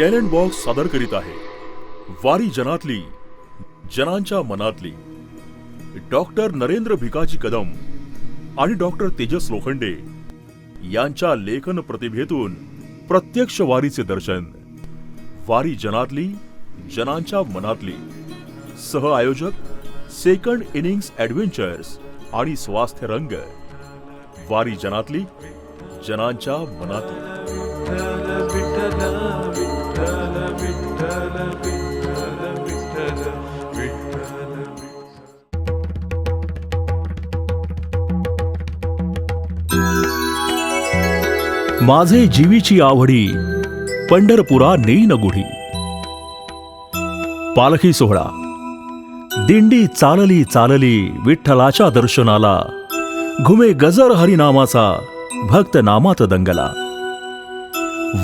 Talent box सादर करीत आहे. वारी जनातली जनांच्या मनातली. डॉक्टर नरेंद्र भिकाजी कदम आणि डॉक्टर तेजस लोखंडे यांच्या लेखन प्रतिभेतून प्रत्यक्ष वारीचे दर्शन. वारी जनातली जनांच्या मनातली. सह आयोजक सेकंड इनिंग्स ॲडव्हेंचर्स आणि स्वास्थ्य रंग. वारी जनातली जनांच्या मनातली. माझे जीवीची आवडी पंढरपुरा नेईन गुढी. पालखी सोहळा. दिंडी चालली चालली विठ्ठलाच्या दर्शनाला. घुमे गजर हरिनामाचा भक्त नामात दंगला.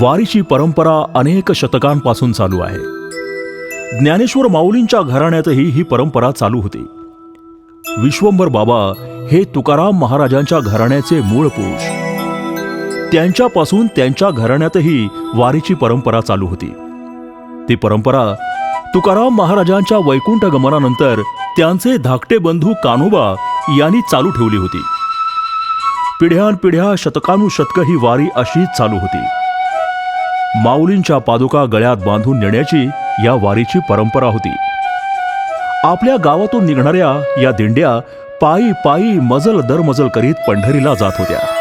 वारीची परंपरा अनेक शतकांपासून चालू आहे. ज्ञानेश्वर माऊलींच्या घराण्यातही ही परंपरा चालू होती. विश्वंभर बाबा हे तुकाराम महाराजांच्या घराण्याचे मूळ पुरुष. त्यांच्यापासून त्यांच्या घराण्यातही वारीची परंपरा चालू होती. ती परंपरा तुकाराम महाराजांच्या वैकुंठ गमनानंतर त्यांचे धाकटे बंधू कान्होबा यांनी चालू ठेवली होती. पिढ्यानपिढ्या शतकानुशतक ही वारी अशीच चालू होती. माऊलींच्या पादुका गळ्यात बांधून नेण्याची या वारीची परंपरा होती. आपल्या गावातून निघणाऱ्या या दिंड्या पायी पायी मजल दरमजल करीत पंढरीला जात होत्या.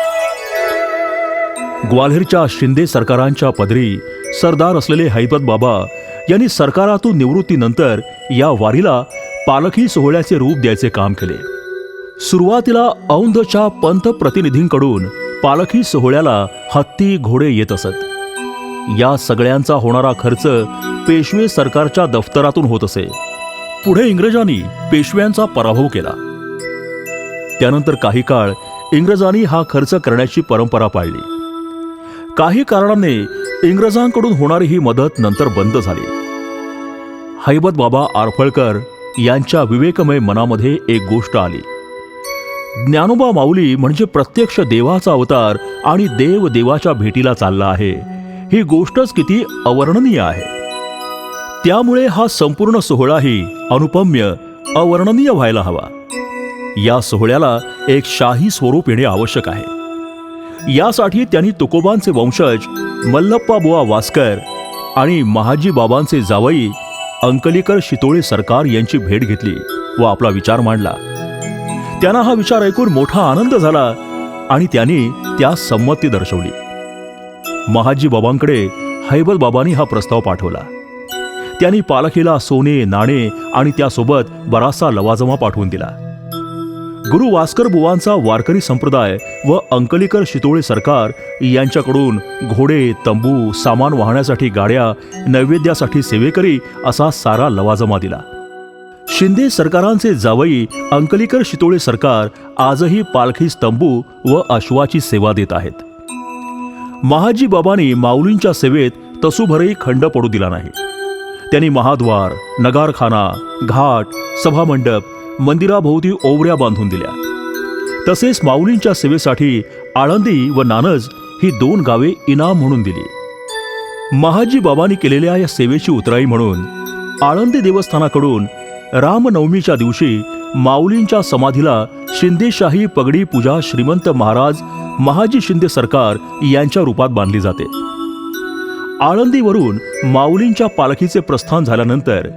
ग्वाल्हेरच्या शिंदे सरकारांच्या पदरी सरदार असलेले हैबत बाबा यांनी सरकारातून निवृत्तीनंतर या वारीला पालखी सोहळ्याचे रूप द्यायचे काम केले. सुरुवातीला औंधच्या पंत प्रतिनिधींकडून पालखी सोहळ्याला हत्ती घोडे येत असत. या सगळ्यांचा होणारा खर्च पेशवे सरकारच्या दफ्तरातून होत असे. पुढे इंग्रजांनी पेशव्यांचा पराभव केला. त्यानंतर काही काळ इंग्रजांनी हा खर्च करण्याची परंपरा पाळली. काही कारणाने इंग्रजांकडून होणारी ही मदत नंतर बंद झाली. हैबत बाबा आरफळकर यांच्या विवेकमय मनामध्ये एक गोष्ट आली. ज्ञानोबा माऊली म्हणजे प्रत्यक्ष देवाचा अवतार आणि देव देवाच्या भेटीला चालला आहे. ही गोष्टच किती अवर्णनीय आहे. त्यामुळे हा संपूर्ण सोहळाही अनुपम्य अवर्णनीय व्हायला हवा. या सोहळ्याला एक शाही स्वरूप येणे आवश्यक आहे. यासाठी त्यांनी तुकोबांचे वंशज मल्लप्पा बुवा वास्कर आणि महाजी बाबांचे जावई अंकलीकर शितोळे सरकार यांची भेट घेतली व आपला विचार मांडला. त्यांना हा विचार ऐकून मोठा आनंद झाला आणि त्यांनी त्या संमती दर्शवली. महाजी बाबांकडे हैबल बाबांनी हा प्रस्ताव पाठवला. त्यांनी पालखीला सोने नाणे आणि त्यासोबत बराचसा लवाजमा पाठवून दिला. गुरु वास्कर बुवांचा वारकरी संप्रदाय व अंकलीकर शितोळे सरकार यांच्याकडून घोडे तंबू सामान वाहण्यासाठी गाड्या नैवेद्यासाठी सेवेकरी असा सारा लवाजमा दिला. शिंदे सरकारांचे जावई अंकलीकर शितोळे सरकार आजही पालखी तंबू व अश्वाची सेवा देत आहेत. महाजी बाबांनी माऊलींच्या सेवेत तसूभरही खंड पडू दिला नाही. त्यांनी महाद्वार नगारखाना घाट सभामंडप मंदिराभोवती ओवऱ्या बांधून दिल्या. तसेच माऊलींच्या सेवेसाठी आळंदी व नानज ही दोन गावे इनाम म्हणून दिली. महाजी बाबांनी केलेल्या या सेवेची उतराई म्हणून आळंदी देवस्थानाकडून रामनवमीच्या दिवशी माऊलींच्या समाधीला शिंदेशाही पगडी पूजा श्रीमंत महाराज महाजी शिंदे सरकार यांच्या रूपात बांधली जाते. आळंदीवरून माऊलींच्या पालखीचे प्रस्थान झाल्यानंतर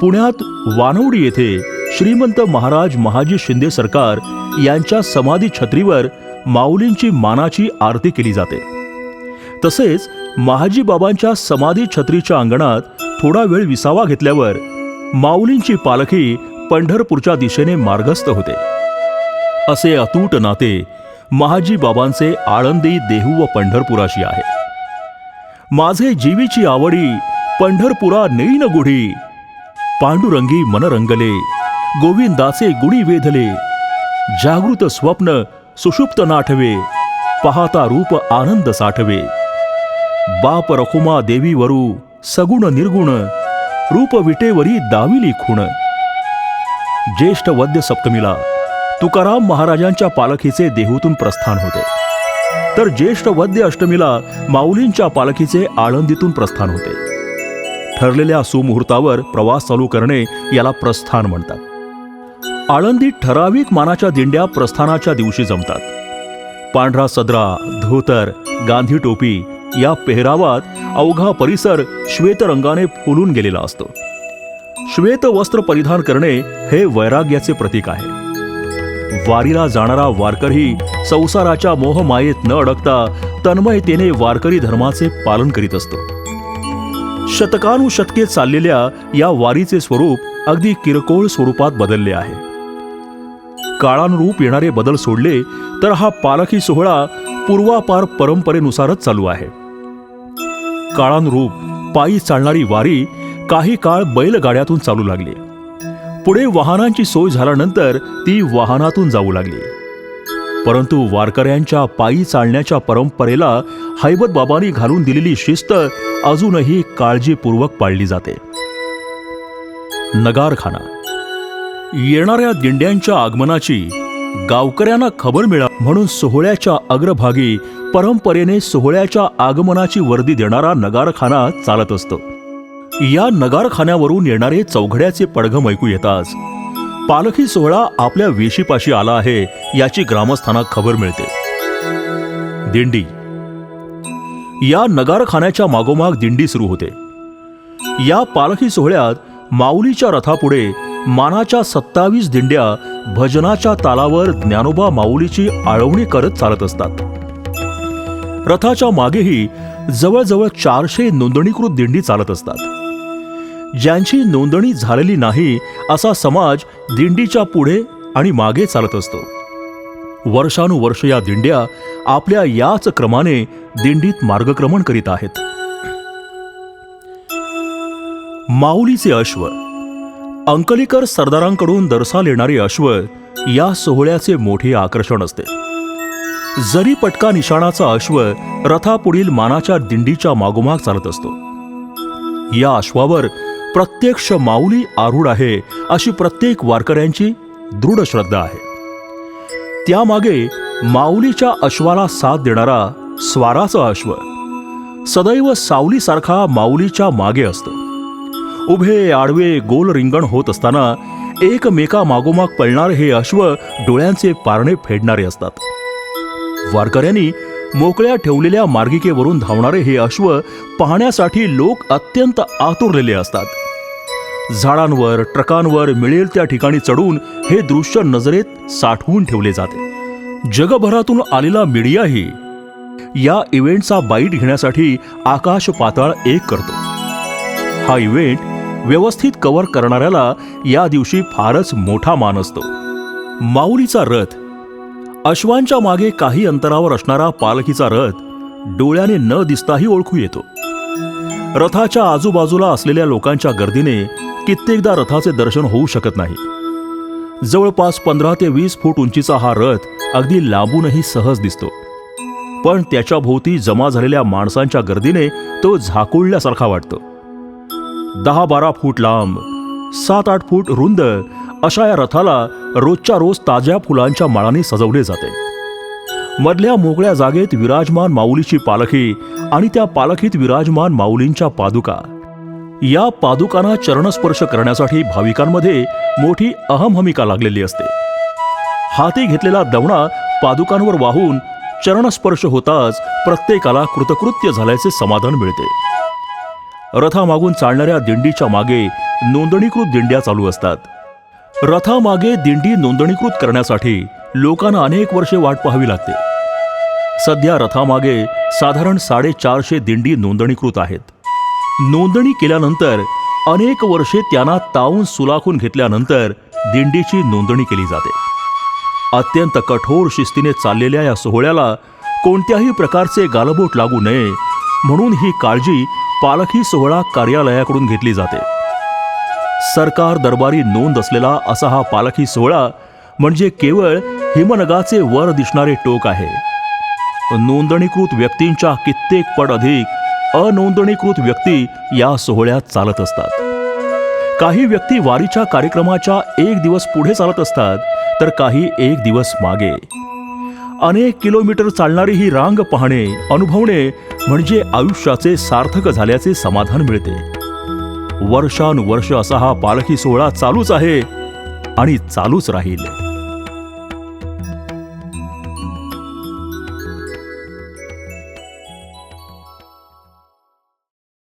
पुण्यात वानवडी येथे श्रीमंत महाराज महाजी शिंदे सरकार यांच्या समाधी छत्रीवर माऊलींची मानाची आरती केली जाते. तसेच महाजी बाबांच्या समाधी छत्रीच्या अंगणात थोडा वेळ विसावा घेतल्यावर माऊलींची पालखी पंढरपूरच्या दिशेने मार्गस्थ होते. असे अतूट नाते महाजी बाबांचे आळंदी देहू व पंढरपुराशी आहे. माझे जीवीची आवडी पंढरपुरा नेईन गुढी पांडुरंगी मनरंगले गोविंदाचे गुणी वेधले. जागृत स्वप्न सुषुप्त नाठवे. पाहता रूप आनंद साठवे. बाप रखुमा देवी वरू सगुण निर्गुण. रूप विटेवरी दाविली खुण. ज्येष्ठ वद्य सप्तमीला तुकाराम महाराजांच्या पालखीचे देहूतून प्रस्थान होते. तर ज्येष्ठ वद्य अष्टमीला माऊलींच्या पालखीचे आळंदीतून प्रस्थान होते. ठरलेल्या सुमुहूर्तावर प्रवास चालू करणे याला प्रस्थान म्हणतात. आळंदीत ठराविक मानाच्या दिंड्या प्रस्थानाच्या दिवशी जमतात. पांढरा सदरा धोतर गांधी टोपी या पेहरावात अवघा परिसर श्वेतरंगाने फुलून गेलेला असतो. श्वेत वस्त्र परिधान करणे हे वैराग्याचे प्रतीक आहे. वारीला जाणारा वारकरी संसाराच्या मोहमायेत न अडकता तन्मयतेने वारकरी धर्माचे पालन करीत असतो. शतकानुशतके चाललेल्या या वारीचे स्वरूप अगदी किरकोळ स्वरूपात बदलले आहे. काळानुरूप येणारे बदल सोडले तर हा पालखी सोहळा पूर्वापार परंपरेनुसारच चालू आहे. काळानुरूप पायी चालणारी वारी काही काळ बैलगाड्यातून चालू लागली. पुढे वाहनांची सोय झाल्यानंतर ती वाहनातून जाऊ लागली. परंतु वारकऱ्यांच्या पायी चालण्याच्या परंपरेला हैबत बाबांनी घालून दिलेली शिस्त अजूनही काळजीपूर्वक पाळली जाते. नगारखाना येणाऱ्या दिंड्यांच्या आगमनाची गावकऱ्यांना खबर मिळा म्हणून सोहळ्याच्या अग्रभागी परंपरेने सोहळ्याच्या आगमनाची वर्दी देणारा नगारखाना चालत असतो. या नगारखान्यावरून येणारे चौघड्याचे पडघम ऐकू येताच पालखी सोहळा आपल्या वेशीपाशी आला आहे याची ग्रामस्थांना खबर मिळते. दिंडी. या नगारखान्याच्या मागोमाग दिंडी सुरू होते. या पालखी सोहळ्यात माऊलीच्या रथापुढे मानाच्या सत्तावीस दिंड्या भजनाच्या तालावर ज्ञानोबा माऊलीची आळवणी करत चालत असतात. रथाच्या मागेही जवळजवळ चारशे नोंदणीकृत दिंडी चालत असतात. ज्यांची नोंदणी झालेली नाही असा समाज दिंडीच्या पुढे आणि मागे चालत असतो. वर्षानुवर्ष या दिंड्या आपल्या याच क्रमाने दिंडीत मार्गक्रमण करीत आहेत. माऊलीचे अश्व अंकलीकर सरदारांकडून दरसाल येणारे अश्व या सोहळ्याचे मोठे आकर्षण असते. जरी पटका निशाणाचा अश्व रथापुढील मानाच्या दिंडीच्या मागोमाग चालत असतो. या अश्वावर प्रत्यक्ष माऊली आरूढ आहे अशी प्रत्येक वारकऱ्यांची दृढ श्रद्धा आहे. त्यामागे माऊलीच्या अश्वाला साथ देणारा स्वाराचा अश्व सदैव सावलीसारखा माऊलीच्या मागे असतो. उभे आडवे गोल रिंगण होत असताना एकमेका मागोमाग पळणारे हे अश्व डोळ्यांचे पारणे फेडणारे असतात. वारकऱ्यांनी मोकळ्या ठेवलेल्या मार्गिकेवरून धावणारे हे अश्व पाहण्यासाठी लोक अत्यंत आतुरलेले असतात. झाडांवर ट्रकांवर मिळेल त्या ठिकाणी चढून हे दृश्य नजरेत साठवून ठेवले जाते. जगभरातून आलेला मीडियाही या इव्हेंटचा बाईट घेण्यासाठी आकाश पाताळ एक करतो. हा इव्हेंट व्यवस्थित कव्हर करणाऱ्याला या दिवशी फारच मोठा मान असतो. माऊलीचा रथ. अश्वांच्या मागे काही अंतरावर असणारा पालखीचा रथ डोळ्याने न दिसताही ओळखू येतो. रथाच्या आजूबाजूला असलेल्या लोकांच्या गर्दीने कित्येकदा रथाचे दर्शन होऊ शकत नाही. जवळपास पंधरा ते वीस फूट उंचीचा हा रथ अगदी लांबूनही सहज दिसतो. पण त्याच्या भोवती जमा झालेल्या माणसांच्या गर्दीने तो झाकुळल्यासारखा वाटतो. दहा बारा फूट लांब सात आठ फूट रुंद अशा या रथाला रोजच्या रोज ताज्या फुलांच्या माळाने सजवले जाते. मधल्या मोकळ्या जागेत विराजमान माऊलीची पालखी आणि त्या पालखीत विराजमान माऊलींच्या पादुका. या पादुकांना चरणस्पर्श करण्यासाठी भाविकांमध्ये मोठी अहमहमिका लागलेली असते. हाती घेतलेला दवणा पादुकांवर वाहून चरणस्पर्श होताच प्रत्येकाला कृतकृत्य झाल्याचे समाधान मिळते. रथामागून चालणाऱ्या दिंडीच्या मागे नोंदणीकृत दिंड्या चालू असतात. रथामागे दिंडी नोंदणीकृत करण्यासाठी लोकांना अनेक वर्षे वाट पाहावी लागते. सध्या रथामागे साधारण साडेचारशे दिंडी नोंदणीकृत आहेत. नोंदणी केल्यानंतर अनेक वर्षे त्यांना तावून सुलाखून घेतल्यानंतर दिंडीची नोंदणी केली जाते. अत्यंत कठोर शिस्तीने चाललेल्या या सोहळ्याला कोणत्याही प्रकारचे गालबोट लागू नये म्हणून ही काळजी पालखी सोहळा कार्यालयाकडून घेतली जाते. सरकार दरबारी नोंद असलेला असा हा पालखी सोहळा म्हणजे केवळ हिमनगाचे वर दिसणारे टोक आहे. नोंदणीकृत व्यक्तींच्या कित्येक पट अधिक अनोंदणीकृत व्यक्ती या सोहळ्यात चालत असतात. काही व्यक्ती वारीच्या कार्यक्रमाच्या एक दिवस पुढे चालत असतात तर काही एक दिवस मागे. अनेक किलोमीटर चालणारी ही रांग पाहणे अनुभवणे म्हणजे आयुष्याचे सार्थक झाल्याचे समाधान मिळते. वर्षानुवर्ष असा हा पालखी सोहळा चालूच आहे आणि चालूच राहील.